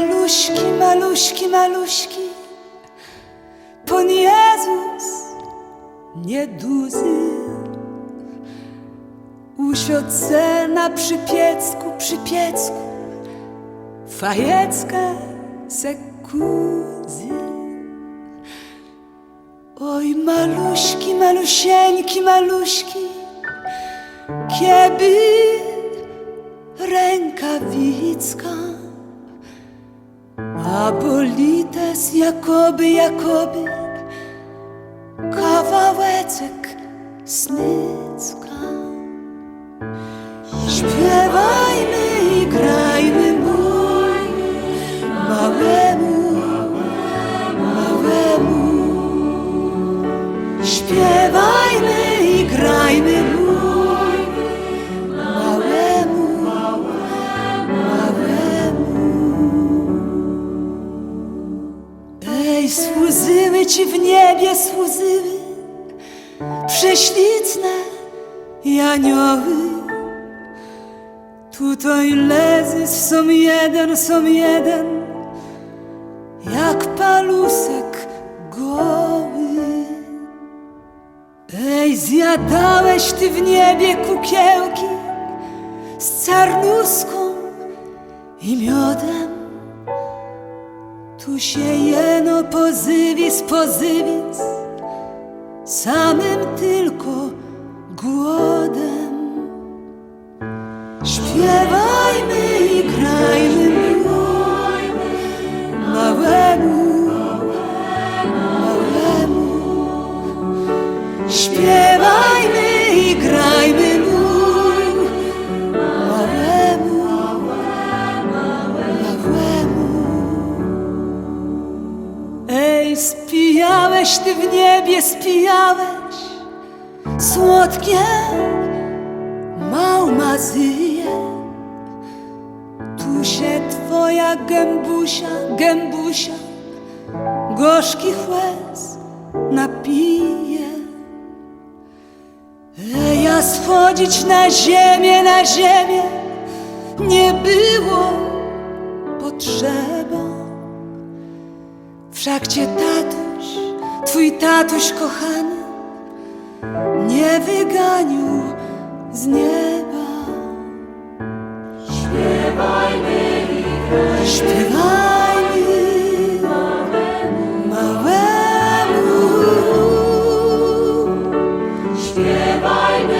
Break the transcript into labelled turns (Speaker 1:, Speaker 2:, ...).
Speaker 1: maluśki, maluśki, maluśki, Pan Jezus usiadł se na przypiecku, przypiecku, fajeckę se kuzy. Oj, maluśki, malusieńki, maluśki, kieby rękawicka. A bolites jakoby, jakoby kawałeczek smycka. Śpiewajmy służyły prześliczne janioły. Tutaj lezy są jeden, są jeden, jak palusek goły. Ej, zjadałeś ty w niebie kukiełki z czarnuską i miodem. Tu się jeno pozywis, pozywis, samym tylko głodem. Śpiewajmy i grajmy małemu, małemu. Śpiewajmy spijałeś ty w niebie, spijałeś słodkie małmazyje. Tu się twoja gębusia, gębusia, gorzki łez napije. Ej, a schodzić na ziemię, na ziemię nie było potrzeba. Wszakcie tatuś, twój tatuś kochany, nie wyganił z nieba.
Speaker 2: Śpiewajmy i grajmy, śpiewajmy małemu.
Speaker 1: Śpiewajmy.